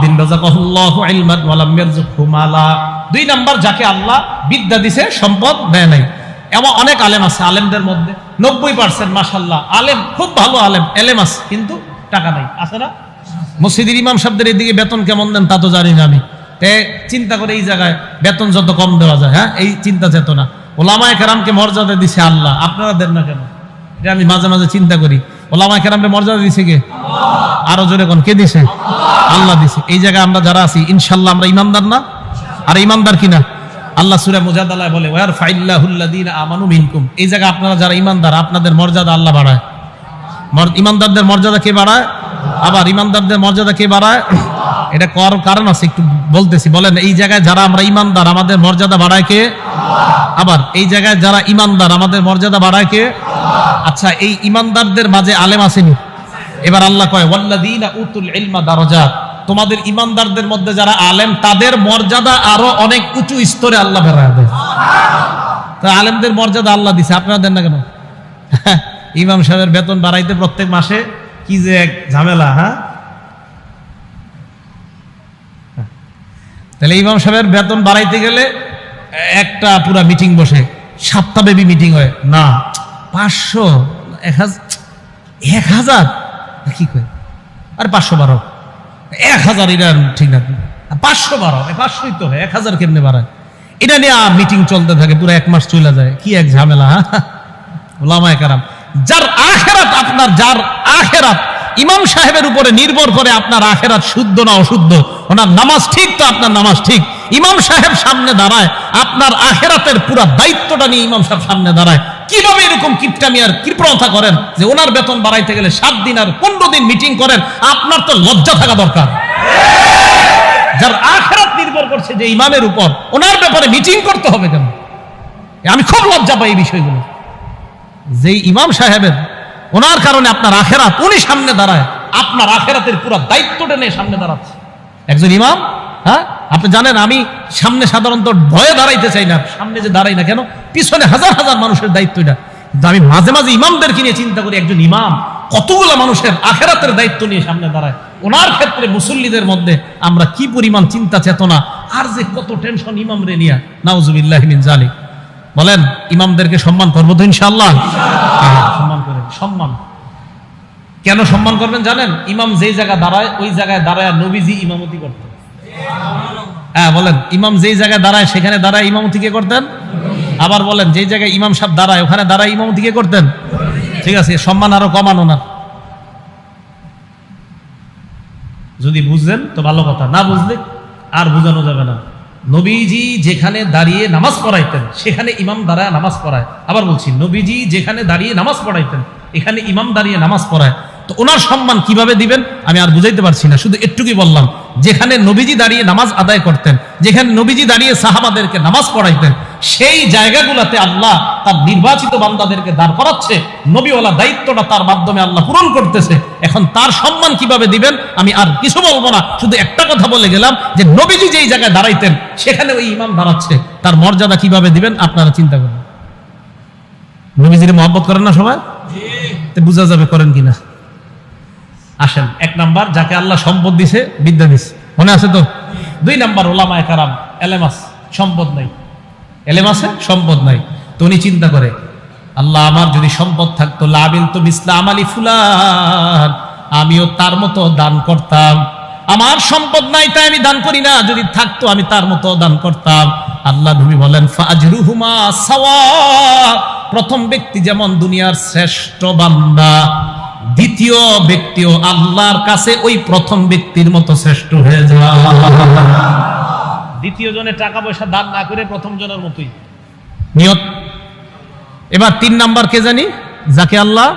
আব্দিন দুই নাম্বার, যাকে আল্লাহ বিদ্যা দিছে, সম্পদ দেয় নাই। এমন অনেক আলেম আছে, আলেমদের মধ্যে নব্বই পার্সেন্ট মাসাল্লাহ আলেম, খুব ভালো আলেম, এলেম আছে, কিন্তু টাকা নাই। আছে না? মসজিদের ইমাম সাহেবদের এদিকে বেতন কেমন দেন তা তো জানি না আমি। চিন্তা করে এই জায়গায় বেতন যত কম দেওয়া যায় হ্যাঁ? এই চিন্তা চেতনা। ওলামায় কেরামকে মর্যাদা দিছে আল্লাহ। আপনারা দেন না কেন? এটা আমি মাঝে মাঝে চিন্তা করি। ওলামায় কেরামকে মর্যাদা দিছে কে? আরও জোরে কোন, কে দিছে? আল্লাহ দিছে। এই জায়গায় আমরা যারা আছি ইনশাল্লাহ আমরা ইমানদার না? আর ইমানদার কিনা? আল্লাহ সুরা মুজাদালায় বলে ওয়ার ফাইল্লাহুল্লাযীনা আমানু মিনকুম। এই জায়গায় আপনারা যারা ইমানদার, আপনাদের মর্যাদা আল্লাহ বাড়ায়। ইমানদারদের মর্যাদা কে বাড়ায়? আবার ইমানদারদের মর্যাদা কে বাড়ায়? এটা কর, কারণ আছে, একটু বলতেছি, বলেন। এই জায়গায় যারা আমরা ইমানদার, আমাদের মর্যাদা বাড়ায় কে? আবার, এই জায়গায় যারা ইমানদার, আমাদের মর্যাদা বাড়ায় কে? আচ্ছা এই ইমানদারদের মাঝে আলেম আসেনি। এবার আল্লাহ কয়, ওয়াল্লাযীনা উতুল ইলমা দারাজাত। তোমাদের ইমানদারদের মধ্যে যারা আলেম, তাদের মর্যাদা আরও অনেক উঁচু স্তরে আল্লাহ বেড়ায় দেয়। আলেমদের মর্যাদা আল্লাহ দিছে। আপনারা দেন না কেন? ইমাম সাহেবের বেতন বাড়াইতে প্রত্যেক মাসে কি যে এক ঝামেলা হ্যাঁ? তাহলে ইমাম সাহেবের বেতন বাড়াইতে গেলে একটা পুরা মিটিং বসে। সপ্তাহব্যাপী মিটিং হয়। না পাঁচশো, এক হাজার এক হাজার? কি কয়? আরে পাঁচশো বারো। এক হাজার, এটা ঠিক না। পাঁচশো বারো পাঁচশোই তো হয়, এক হাজার কেমনে বাড়ায়? এটা নিয়ে মিটিং চলতে থাকে, পুরো এক মাস চলে যায়। কি এক ঝামেলা ওলামায় কারাম। যার আখেরাত আপনার, যার আখেরাত। ইমাম সাহেবের উপরে নির্ভর করে আপনার আখেরাত শুদ্ধ না অশুদ্ধ। ওনার নামাজ ঠিক তো আপনার নামাজ ঠিক। ইমাম সাহেব সামনে দাঁড়ায়, আপনার আখেরাতের পুরো দায়িত্বটা নিয়ে ইমাম সাহেব সামনে দাঁড়ায়। কীভাবে এরকম কিপটামি আর কৃপণতা করেন যে ওনার বেতন বাড়াইতে গেলে সাত দিন আর পনেরো দিন মিটিং করেন? আপনার তো লজ্জা থাকা দরকার। যার আখেরাত নির্ভর করছে যে ইমামের উপর, ওনার ব্যাপারে মিটিং করতে হবে কেন? আমি খুব লজ্জা পাই এই বিষয়গুলো। যে ইমাম সাহেবের, ওনার কারণে আপনার আখেরাত, উনি সামনে দাঁড়ায়, আপনার আখেরাতের পুরো দায়িত্বটা নিয়ে সামনে দাঁড়াচ্ছে। একজন ইমাম হ্যাঁ? আপনি জানেন আমি সামনে সাধারণত ভয়ে দাঁড়াইতে চাই না। সামনে যে দাঁড়াই না কেন? পিছনে হাজার হাজার মানুষের দায়িত্ব এটা। কিন্তু আমি মাঝে মাঝে ইমামদেরকে নিয়ে চিন্তা করি একজন ইমাম কতগুলো মানুষের আখেরাতের দায়িত্ব নিয়ে সামনে দাঁড়ায়? ওনার ক্ষেত্রে মুসল্লিদের মধ্যে আমরা কি পরিমাণ চিন্তা চেতনা আর যে কত টেনশন ইমাম রে নিয়া। নাউজুবিল্লাহ মিন জালিক বলেন ইমামদেরকে সম্মান করব তো ইনশাল্লাহ হ্যাঁ, সম্মান করেন। সম্মান। কেন সম্মান করবেন জানেন? ইমাম যেই জায়গায় দাঁড়ায় ওই জায়গায় দাঁড়ায় নবীজি ইমামতি করতেন। হ্যাঁ বলেন, ইমাম যেই জায়গায় দাঁড়ায়, সেখানে দাঁড়ায় ইমামতি কে করতেন? আবার বলেন, যেই জায়গায় ইমাম সাহেব দাঁড়ায়, ওখানে দাঁড়ায় ইমামতি কে করতেন? ঠিক আছে সম্মান আরও কমানো না যদি বুঝলেন, তো ভালো কথা। না বুঝলে, আর বোঝানো যাবে না। নবীজি যেখানে দাঁড়িয়ে নামাজ পড়াইতেন, সেখানে ইমাম দাঁড়ায় নামাজ পড়ায়। আবার বলছি, নবীজি যেখানে দাঁড়িয়ে নামাজ পড়াইতেন, এখানে ইমাম দাঁড়িয়ে নামাজ পড়ায়। তো ওনার সম্মান কীভাবে দিবেন আমি আর বুঝাইতে পারছি না। শুধু একটুকুই বললাম যেখানে নবীজি দাঁড়িয়ে নামাজ আদায় করতেন যেখানে নবীজি দাঁড়িয়ে সাহাবাদেরকে নামাজ পড়াইতেন সেই জায়গাগুলোতে আল্লাহ তার নির্বাচিত বান্দাদেরকে দাঁড় করাচ্ছে নবীওয়ালা দায়িত্বটা তার মাধ্যমে আল্লাহ পূরণ করতেছে। এখন তার সম্মান কীভাবে দিবেন আমি আর কিছু বলব না। শুধু একটা কথা বলে গেলাম যে নবীজি যেই জায়গায় দাঁড়াইতেন সেখানে ওই ইমাম দাঁড়াচ্ছে। তার মর্যাদা কীভাবে দিবেন আপনারা চিন্তা করেন। নবীজির মহব্বত করেন না সবাই? বোঝা যাবে করেন কিনা। আসেন। এক নাম্বার, যাকে আল্লাহ সম্পদ দিছে, বিদ্যা দিছে। মনে আছে তো? দুই নাম্বার ওলামায় কারাম এলেমাস সম্পদ নাই। এলেম আছে, সম্পদ নাই। তো উনি চিন্তা করে, আল্লাহ আমার যদি সম্পদ থাকতো লাবিল তো ইসলাম আলী ফুলান, আমিও তার মতো দান করতাম। আমার সম্পদ নাই, তাই আমি দান করি না। যদি থাকতো, আমি তার মতো দান করতাম। আল্লাহ নবী বলেন প্রথম ব্যক্তি যেমন দুনিয়ার শ্রেষ্ঠ বান্দা দ্বিতীয় ব্যক্তিও আল্লাহর কাছে ওই প্রথম ব্যক্তির মতো শ্রেষ্ঠ হয়ে যায় দ্বিতীয় জনে টাকা পয়সা দান না করে প্রথম জনের মতোই। নিয়ত। এবার তিন নাম্বার কে জানি? যাকে আল্লাহ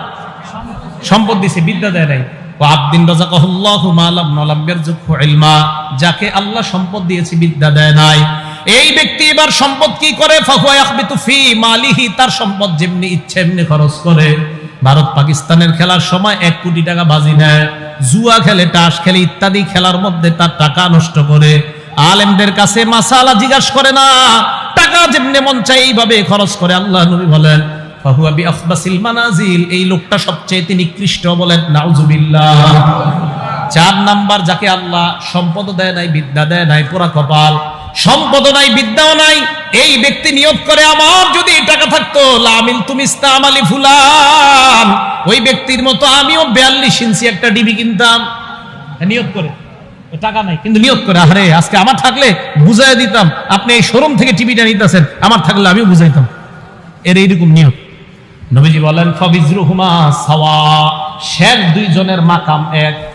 সম্পদ দিছে বিদ্যা দেয় নাই। ও আব্দিন রাজাকাহুল্লাহু মালাম নালাম ইয়ারযুকহু ইলমা। যাকে আল্লাহ সম্পদ দিয়েছে বিদ্যা দেয় নাই। এই ব্যক্তি এবার সম্পদ কি করে? ফাহুয়া ইয়াখবিতু ফি মালিহি তার সম্পদ যেমনি ইচ্ছে এমনি খরচ করে। ভারত পাকিস্তানের খেলার সময় এক কোটি টাকা বাজি নেয়, জুয়া খেলে, টাস খেলে ইত্যাদি খেলার মধ্যে তার টাকা নষ্ট করে। আলেমদের কাছে মাসালা জিজ্ঞাসা করে না, টাকা যেমনি মন চাই এইভাবে খরচ করে। আল্লাহ নবী বলেন এই লোকটা সবচেয়ে তিনি নিকৃষ্ট বলেন, নাউজুবিল্লাহ। চার নাম্বার, যাকে আল্লাহ সম্পদ দেয় নাই, বিদ্যা দেয় নাই পুরা কপাল। সম্পদ নাই, বিদ্যাও নাই, এই ব্যক্তি নিয়োগ করে আমার যদি টাকা থাকতো, লামিন তুমি ইস্তাম আলী ফুলান। ওই ব্যক্তির মতো আমিও বিয়াল্লিশ ইঞ্চি একটা ডিবি কিনতাম। নিয়োগ করে। টাকা নাই, কিন্তু নিয়োগ করে। আরে, আজকে আমার থাকলে বুঝাই দিতাম, আপনি এই শোরুম থেকে টিভিটা নিতেছেন, আমার থাকলে আমিও বুঝাইতাম। এর এইরকম নিয়োগ। নবীজি বলেন, ফবিজরুহুমা সাওয়া। শের দুইজনের মাকাম এক।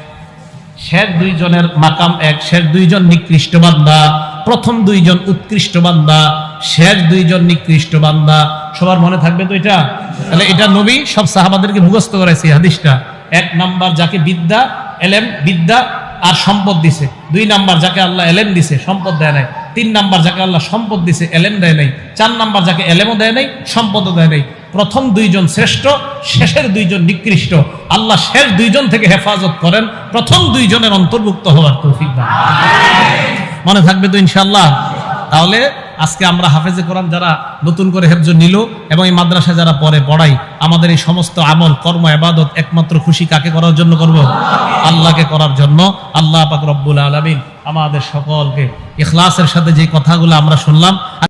শের দুইজনের মাকাম এক। শের দুইজন নিকৃষ্ট বান্দা। প্রথম দুইজন উৎকৃষ্ট বান্দা, শেষ দুইজন নিকৃষ্ট বান্দা। সবার মনে থাকবে তো এটা? তাহলে এটা নবী, সব সাহাবাদেরকে মুখস্থ করাইছে হাদিসটা। এক নাম্বার যাকে বিদ্যা, এলেম, বিদ্যা আর সম্পদ দিছে। দুই নাম্বার যাকে আল্লাহ এলেম দিছে, সম্পদ দেয় নাই। তিন নাম্বার যাকে আল্লাহ সম্পদ দিছে, এলেম দেয় নাই। চার নাম্বার যাকে এলেমও দেয় নাই, সম্পদও দেয় নাই। প্রথম দুইজন শ্রেষ্ঠ, শেষের দুইজন নিকৃষ্ট। আল্লাহ শেষ দুইজন থেকে হেফাজত করেন, প্রথম দুইজনের অন্তর্ভুক্ত হওয়ার তৌফিক দান। মনে থাকবে তো ইনশাল্লাহ তাহলে আজকে আমরা হাফেজে কোরআন যারা নতুন করে হেফজ নিল এবং এই মাদ্রাসায় যারা পরে পড়াই, আমাদের এই সমস্ত আমল, কর্ম এবাদত একমাত্র খুশি কাকে করার জন্য করব? আল্লাহকে করার জন্য। আল্লাহ পাক রব্বুল আলমিন আমাদের সকলকে ইখলাসের সাথে যে কথাগুলো আমরা শুনলাম